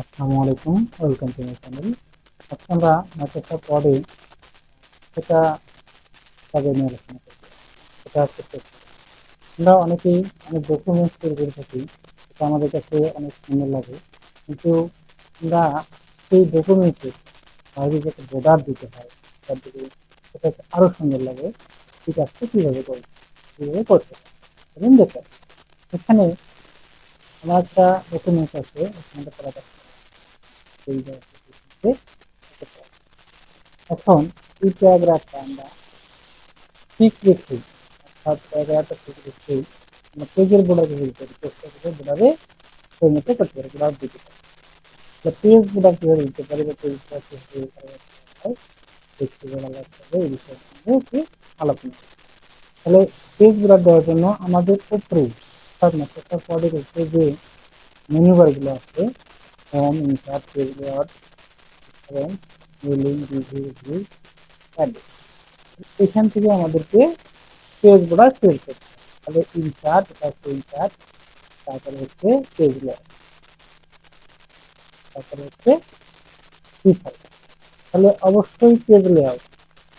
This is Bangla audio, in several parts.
আসসালামু আলাইকুম, ওয়েলকাম টু মাই চ্যানেল। আজকে আমরা মাইক্রোসফট ওয়ার্ডে এটা কাজে নিয়ে আলোচনা করব। এটা হচ্ছে আমরা অনেকেই অনেক ডকুমেন্টস তৈরি করে থাকি, এটা আমাদের কাছে অনেক সুন্দর লাগে। কিন্তু আমরা সেই ডকুমেন্টসে বাইরে যে একটা বর্ডার দিতে হয়, তার দিকে সেটা আরও সুন্দর লাগে, এই কাজটা কীভাবে করব, কীভাবে করতে হয়। এখানে আমার একটা ডকুমেন্টস আছে করা যাচ্ছে এই যে আছে, এখন এই প্যারাগ্রাফটা আমরা ঠিক রেখে অর্থাৎ প্যারাগ্রাফটা ঠিক রেখে আমরা পেজের বোর্ডারে ইউজ করি পেজের বোর্ডারে পরিণত করতে পারি বোর্ডার দিতে পারি তো পেজ বোর্ডার কীভাবে দিতে পারি বা পেজ বোর্ডার কীভাবে হয় পেজ বোর্ডার লাগতে হবে এই বিষয়ে নিয়ে একটু আলোচনা করি। তাহলে পেজ বোর্ডার দেওয়ার জন্য আমাদের উপরে অর্থাৎ মাইক্রোসফট ওয়ার্ডের উপরে যে মেনু বারগুলো আছে insert page layout reference mailing review view added এখান থেকে আমাদেরকে পেজ বোর্ডার সিলেক্ট করতে তাহলে ইনসার্ট এটা হচ্ছে ইনসার্ট তারপরে হচ্ছে পেজ লেআউট তারপরে হচ্ছে তাহলে অবশ্যই পেজ লেআউট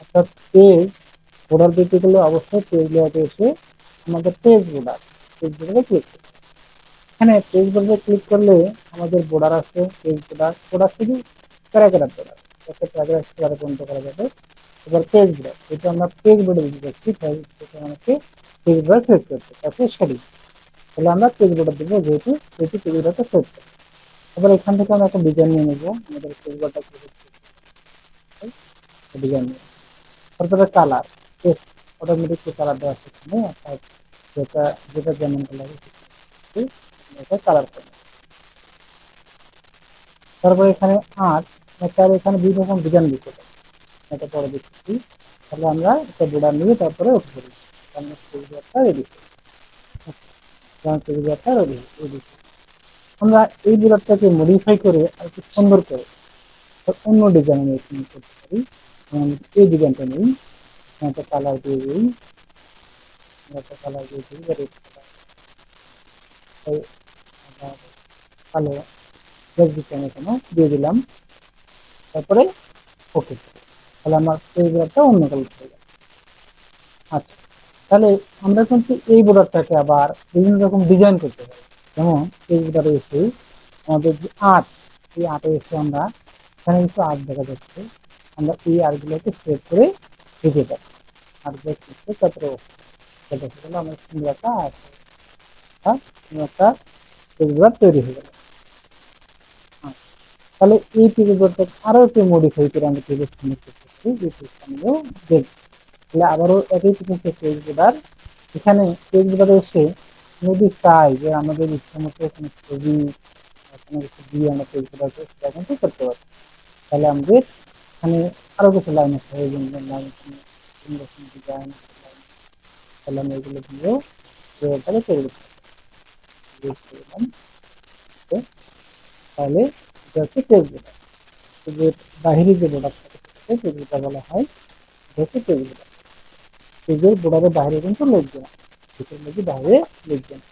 অর্থাৎ পেজ বোর্ডার দিতে গেলে অবশ্যই পেজ লেআউটে এসে আমাদের পেজ বোর্ডার পেজ বোর্ডারে ক্লিক করতে। এখানে পেজ বোর্ডারে ক্লিক করলে আমাদের বোর্ডার আছে পেজ বোর্ডার বোর্ডার শুধু প্যারাগ্রাফ বোর্ডার একটা প্যারাগ্রাফ বোর্ডারে পর্যন্ত করা যাবে? এবার পেজ বোর্ডার যেটা আমরা পেজ বোর্ডে দিতে যাচ্ছি তাই সেটা আমাকে পেজ বোর্ডার সিলেক্ট করতে। তারপরে সারি। তাহলে আমরা পেজ বোর্ডার দেবো, যেহেতু যেহেতু পেজ বোর্ডারটা সিলেক্ট করব এবার এখান থেকে আমরা একটা ডিজাইন নিয়ে নেব। আমাদের পেজ বোর্ডারটা ডিজাইন নিয়ে তারপরে কালার পেজ অটোমেটিক কালার দেওয়া এখানে। অর্থাৎ যেটা যেটা যেমন কালার এটা এখানে আট তার এখানে বিভিন্ন রকম ডিজাইন দিতে পারি এটা পরে দেখছি। তাহলে আমরা একটা বোর্ডার নিয়ে তারপরে ওকে করি তাহলে আমরা এই বোর্ডারটাকে মডিফাই করে আর একটু সুন্দর করে অন্য ডিজাইন আমি এখানে করতে পারি। এই ডিজাইনটা নেই। একটা কালার দিয়ে দিই। একটা কালার দিয়ে দিই। কালো বেশ দিচ্ছি আমি এখানে, দিয়ে দিলাম। তারপরে ওকে তাহলে আমার বোর্ডারটা অন্য কালার হয়ে গেল আচ্ছা তাহলে আমরা কিন্তু এই বোর্ডারটাকে আবার বিভিন্ন রকম ডিজাইন করতে পারি? যেমন এই বোর্ডারে এসে আমাদের যে আর্ট এই আর্টে এসে আমরা এখানে আর্ট দেখা যাচ্ছে। আমরা এই আর্টগুলোকে সেভ করে রেখে দেবো আর্টগুলো সেভ তারপরে ওকে দেখা গেলো আমার সুন্দর একটা আর্ট একটা পেজগুলো তৈরি হয়ে। গেল তাহলে এই পেজগুলোটা আরও একটু মডিফাই করে আমরা পেজের সামনে করতে পারি এই পেজটা আমিও দেখব তাহলে আবারও একই পিছনে পেজগুলার এখানে পেজগুলোতে এসে যদি চাই যে আমাদের ইচ্ছা মতো কোনো ছবি কোনো কিছু দিয়ে আমরা পেজগুলোকে সেটা কিন্তু করতে পারি, তাহলে আমাদের এখানে আরও কিছু লাইন আছে, এই জন্য লাইন ডিজাইন তাহলে আমি এগুলো দিয়েও তাহলে তৈরি করতে পারি তাহলে এটা যে বাহিরে যে বোর্ডার থাকে সেটাকে বলা হয়, এটা হচ্ছে পেজের বোর্ডারের বাইরে কিন্তু লিখবে না পেজের মধ্যে বাইরে লিখবে না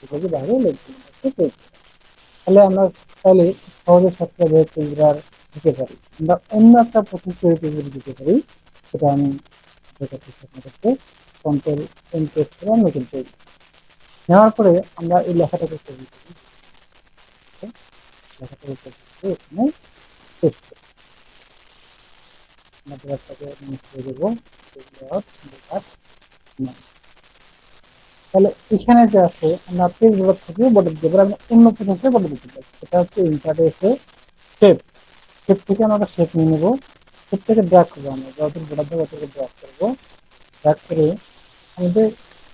পেজের বাইরে লিখবে না তাহলে আমরা তাহলে সহজে সবচেয়ে পেজ বোর্ডার দিতে পারি। আমরা অন্য একটা প্রসেস করে পেজ দিতে পারি। সেটা আমি দেখাচ্ছি আপনাদেরকে। কন্ট্রোল এন প্রেস করে নতুন পেজ নেওয়ার পরে আমরা এই লেখাটাকে তৈরি করি তাহলে এখানে যে আছে, আমরা পেজ থেকে বর্ডার দেবো আমি অন্য দিতে পারি। সেটা হচ্ছে ইনসার্টে এসে শেপ শেপ থেকে আমরা শেপ নিয়ে নেব। শেপ থেকে ড্র্যাগ করব আমরা। বর্ডার দেবো করব। ড্র্যাগ করে আমাদের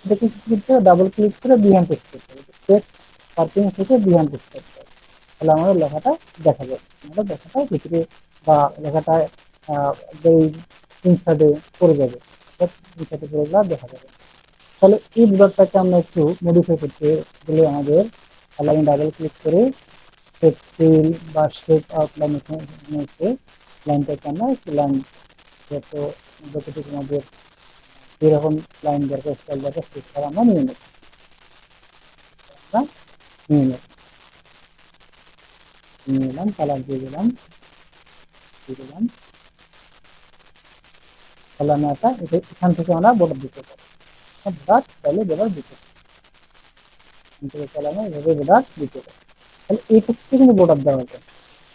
এটাকে কিন্তু ডাবল ক্লিক করে বিহান টেক্সট করতে হবে। টেক্সট পার্কিং থেকে বিহান টেক্সট করতে হবে। তাহলে আমাদের লেখাটা দেখা যাবে। আমাদের লেখাটা ভিতরে বা লেখাটা এই ইনসার্টে পড়ে যাবে। ইনসার্টে পড়ে গেলে দেখা যাবে। তাহলে এই বোর্ডারটাকে আমরা একটু মডিফাই করতে গেলে আমাদের তাহলে আমি ডাবল ক্লিক করে শেপ ফিল বা শেপ আউটলাইন এখানে লাইনটাকে আমরা একটু লাইন যত যতটুকু আমাদের যেরকম লাইন দরকার স্টাইল দরকার সেটা আমরা নিয়ে নেব। নিয়ে নেব। নিয়ে এলাম কালার দিয়ে দিলাম দিয়ে দিলাম। একটা এটা এখান থেকে আমরা বর্ডার দিতে পারি। বর্ডার তাহলে বর্ডার দিতে পারি। এখান থেকে তাহলে আমরা এভাবে বর্ডার দিতে পারি। তাহলে এই টেক্সটে কিন্তু বর্ডার দেওয়া যায়।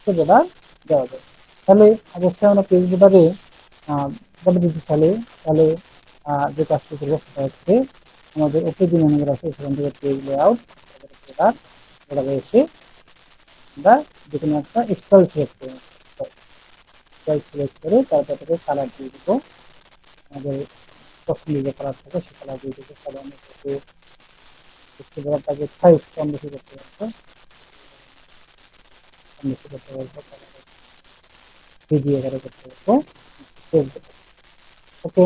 বর্ডার দেওয়া যায়। তাহলে অবশ্যই আমরা পেজ বর্ডারে বর্ডার দিতে চাইলে তাহলে যে কাজটি করব সেটা হচ্ছে আমাদের ওপরে যে আছে, সেখান থেকে পেজ লেআউট বর্ডারে এসে আমরা যে কোনো একটা স্টাইল সিলেক্ট করে স্টাইল সিলেক্ট করে তারপর থেকে কালার দিয়ে দেবো। আমাদের পছন্দের যে কালার থাকে সে কালার দিয়ে দেবো। একটু বড়টাকে সাইজ কম বেশি করতে পারব কম বেশি করতে পারব ভিডিও করতে পারব ওকে